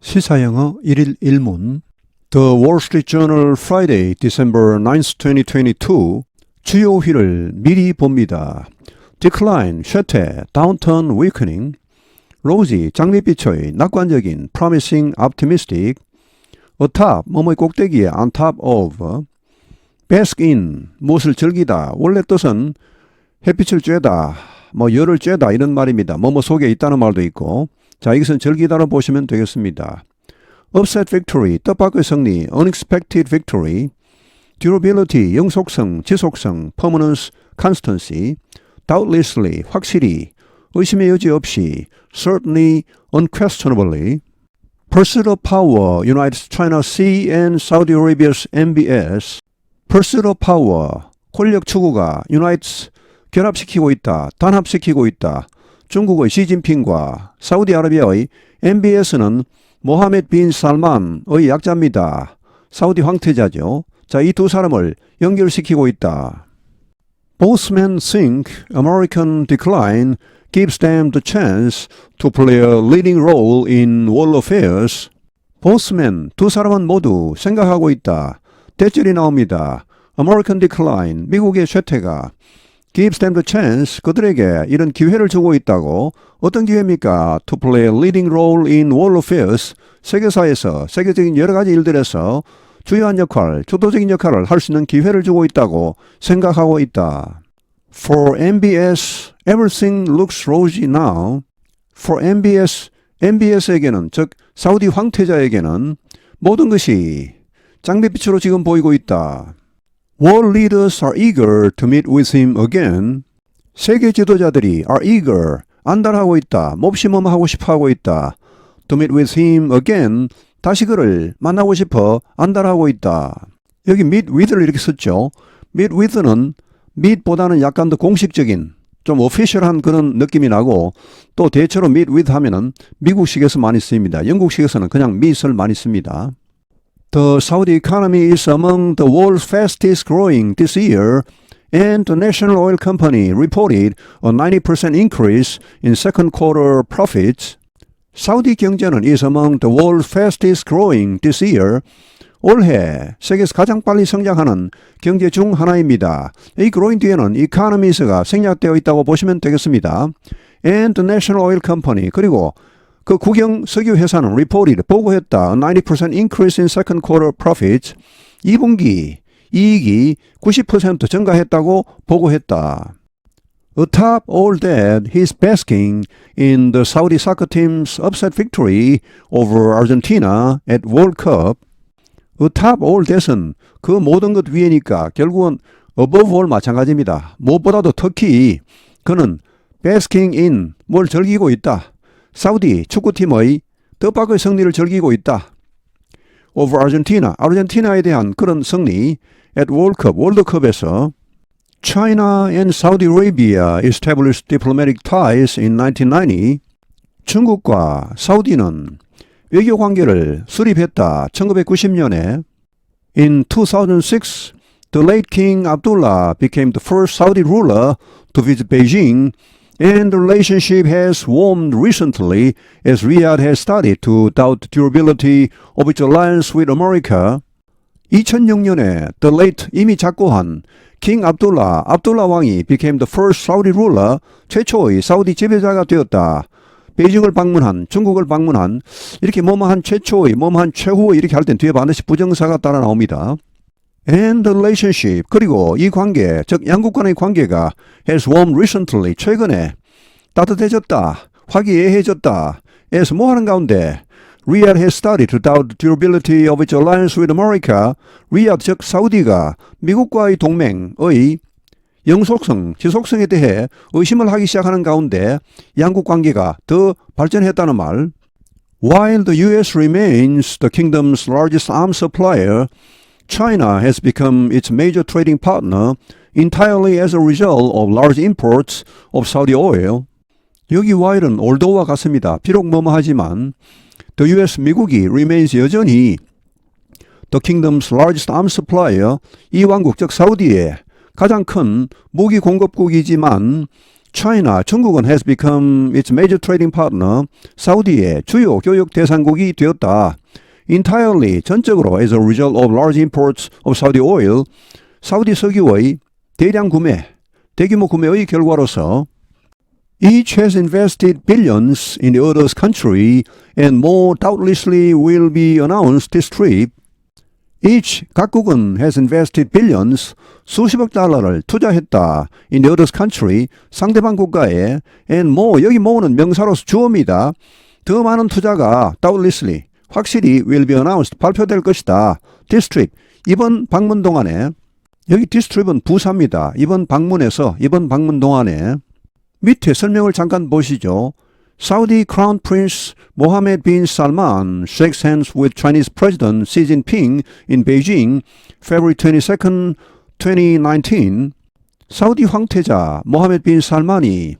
시사영어 1일 1문 The Wall Street Journal Friday, December 9th, 2022 주요 휘를 미리 봅니다. Decline, 쇠퇴, Downturn, Weakening 로지, 장밋빛의 낙관적인 Promising, Optimistic Atop, 뭐뭐의 꼭대기에 On top of Bask in, 무엇을 즐기다 원래 뜻은 햇빛을 쬐다, 뭐 열을 쬐다 이런 말입니다. 뭐뭐 속에 있다는 말도 있고 자, 이것은 절기다로 보시면 되겠습니다. upset victory, 뜻밖의 승리, unexpected victory, durability, 영속성, 지속성, permanence, constancy, doubtlessly, 확실히, 의심의 여지 없이, certainly, unquestionably, pursuit of power, United China Sea and Saudi Arabia's MBS, pursuit of power, 권력 추구가 United 결합시키고 있다, 단합시키고 있다, 중국의 시진핑과 사우디아라비아의 MBS는 모하메드 빈 살만의 약자입니다. 사우디 황태자죠. 자, 이 두 사람을 연결시키고 있다. Both men think American decline gives them the chance to play a leading role in world affairs. Men, 두 사람은 모두 생각하고 있다. 대절이 나옵니다. American decline, 미국의 쇠퇴가 gives them the chance 그들에게 이런 기회를 주고 있다고 어떤 기회입니까? To play a leading role in world affairs 세계사에서 세계적인 여러 가지 일들에서 주요한 역할, 주도적인 역할을 할 수 있는 기회를 주고 있다고 생각하고 있다. For MBS, everything looks rosy now. For MBS, MBS에게는 즉 사우디 황태자에게는 모든 것이 장밋빛으로 지금 보이고 있다. World leaders are eager to meet with him again. 세계 지도자들이 are eager, 안달하고 있다, 몹시멈하고 싶어하고 있다. To meet with him again, 다시 그를 만나고 싶어 안달하고 있다. 여기 meet with를 이렇게 썼죠. meet with는 meet보다는 약간 더 공식적인, 좀 오피셜한 그런 느낌이 나고 또 대체로 meet with 하면은 미국식에서 많이 쓰입니다. 영국식에서는 그냥 meet을 많이 씁니다. The Saudi economy is among the world's fastest growing this year, and the national oil company reported a 90% increase in second quarter profits. 사우디 경제는 is among the world's fastest growing this year. 올해 세계에서 가장 빨리 성장하는 경제 중 하나입니다. 이 growing 뒤에는 economies가 생략되어 있다고 보시면 되겠습니다. And the national oil company 그리고 그 국영 석유 회사는 reported 보고했다. 90% increase in second quarter profits. 2분기 이익이 90% 증가했다고 보고했다. Atop all that, he's basking in the Saudi soccer team's upset victory over Argentina at World Cup. Atop all that은 그 모든 것 위에니까 결국은 above all 마찬가지입니다. 무엇보다도 특히 그는 basking in 뭘 즐기고 있다. 사우디 축구팀의 뜻밖의 승리를 즐기고 있다. over 아르헨티나, 아르헨티나에 대한 그런 승리 at Cup, 월드컵에서 China and Saudi Arabia established diplomatic ties in 1990. 중국과 사우디는 외교 관계를 수립했다. 1990년에 In 2006, the late King Abdullah became the first Saudi ruler to visit Beijing and the relationship has warmed recently as Riyadh has started to doubt durability of its alliance with America. 2006년에 the late 이미 작고한 킹 압둘라 압둘라 왕이 became the first Saudi ruler 최초의 사우디 지배자가 되었다. 베이징을 방문한 중국을 방문한 이렇게 뭐뭐한 최초의 뭐뭐한 최후의 이렇게 할 땐 뒤에 반드시 부정사가 따라 나옵니다. And relationship 그리고 이 관계 즉 양국 간의 관계가 has warmed recently 최근에 따뜻해졌다 화기애애해졌다 에서 뭐 하는 가운데 Riyadh has started to doubt the durability of its alliance with America. 리아드 즉 사우디가 미국과의 동맹의 영속성, 지속성에 대해 의심을 하기 시작하는 가운데 양국 관계가 더 발전했다는 말. While the US remains the kingdom's largest arms supplier, China has become its major trading partner entirely as a result of large imports of Saudi oil. 여기 while은 although와 같습니다. 비록 뭐뭐 하지만 the US 미국이 remains 여전히 the kingdom's largest arms supplier 이 왕국 즉 사우디의 가장 큰 무기 공급국이지만 China, 중국은 has become its major trading partner. 사우디의 주요 교역 대상국이 되었다. Entirely, 전적으로 as a result of large imports of Saudi oil. 사우디 석유의 대량 구매, 대규모 구매의 결과로서 Each has invested billions in the other's country and more doubtlessly will be announced this trip. Each 각국은 has invested billions 수십억 달러를 투자했다 in the other's country 상대방 국가에 and more 여기 more는 명사로서 주어입니다. 더 많은 투자가 doubtlessly 확실히 will be announced 발표될 것이다. This trip 이번 방문 동안에 여기 this trip은 부사입니다. 이번 방문에서 이번 방문 동안에 밑에 설명을 잠깐 보시죠. Saudi Crown Prince Mohammed bin Salman shakes hands with Chinese President Xi Jinping in Beijing, February 22, 2019. 사우디 황태자 모하메드 빈 살만이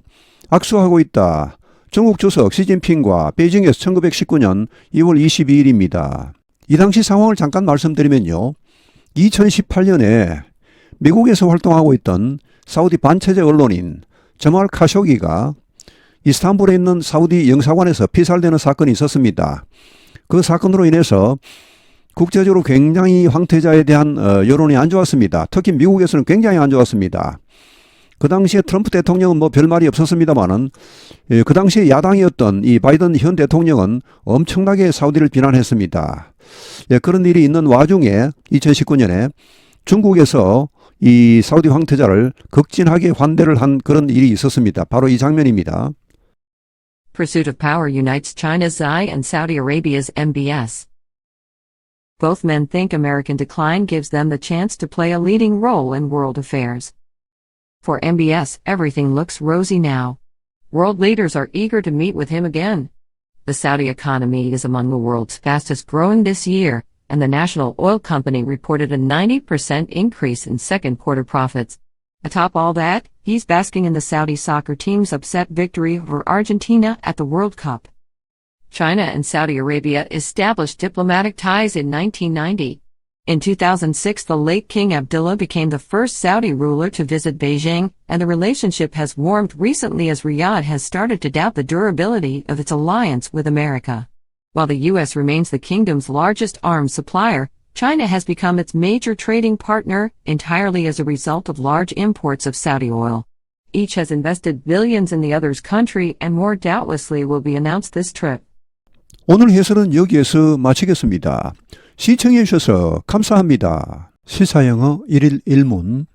악수하고 있다. 중국 주석 시진핑과 베이징에서 1919년 2월 22일입니다. 이 당시 상황을 잠깐 말씀드리면요. 2018년에 미국에서 활동하고 있던 사우디 반체제 언론인 저말 카쇼기가 이스탄불에 있는 사우디 영사관에서 피살되는 사건이 있었습니다. 그 사건으로 인해서 국제적으로 굉장히 황태자에 대한 어, 여론이 안 좋았습니다. 특히 미국에서는 굉장히 안 좋았습니다. 그 당시에 트럼프 대통령은 뭐 별말이 없었습니다만은 예, 그 당시에 야당이었던 이 바이든 현 대통령은 엄청나게 사우디를 비난했습니다. 예, 그런 일이 있는 와중에 2019년에 중국에서 이 사우디 황태자를 극진하게 환대를 한 그런 일이 있었습니다. 바로 이 장면입니다. Pursuit of power unites China's Xi and Saudi Arabia's MBS. Both men think American decline gives them the chance to play a leading role in world affairs. For MBS, everything looks rosy now. World leaders are eager to meet with him again. The Saudi economy is among the world's fastest growing this year, and the national oil company reported a 90% increase in second quarter profits. Atop all that, he's basking in the Saudi soccer team's upset victory over Argentina at the World Cup. China and Saudi Arabia established diplomatic ties in 1990. In 2006, the late King Abdullah became the first Saudi ruler to visit Beijing, and the relationship has warmed recently as Riyadh has started to doubt the durability of its alliance with America. While the U.S. remains the kingdom's largest arms supplier, China has become its major trading partner entirely as a result of large imports of Saudi oil. Each has invested billions in the other's country and more doubtlessly will be announced this trip. 오늘 해설은 여기에서 마치겠습니다. 시청해 주셔서 감사합니다. 시사영어 1일 1문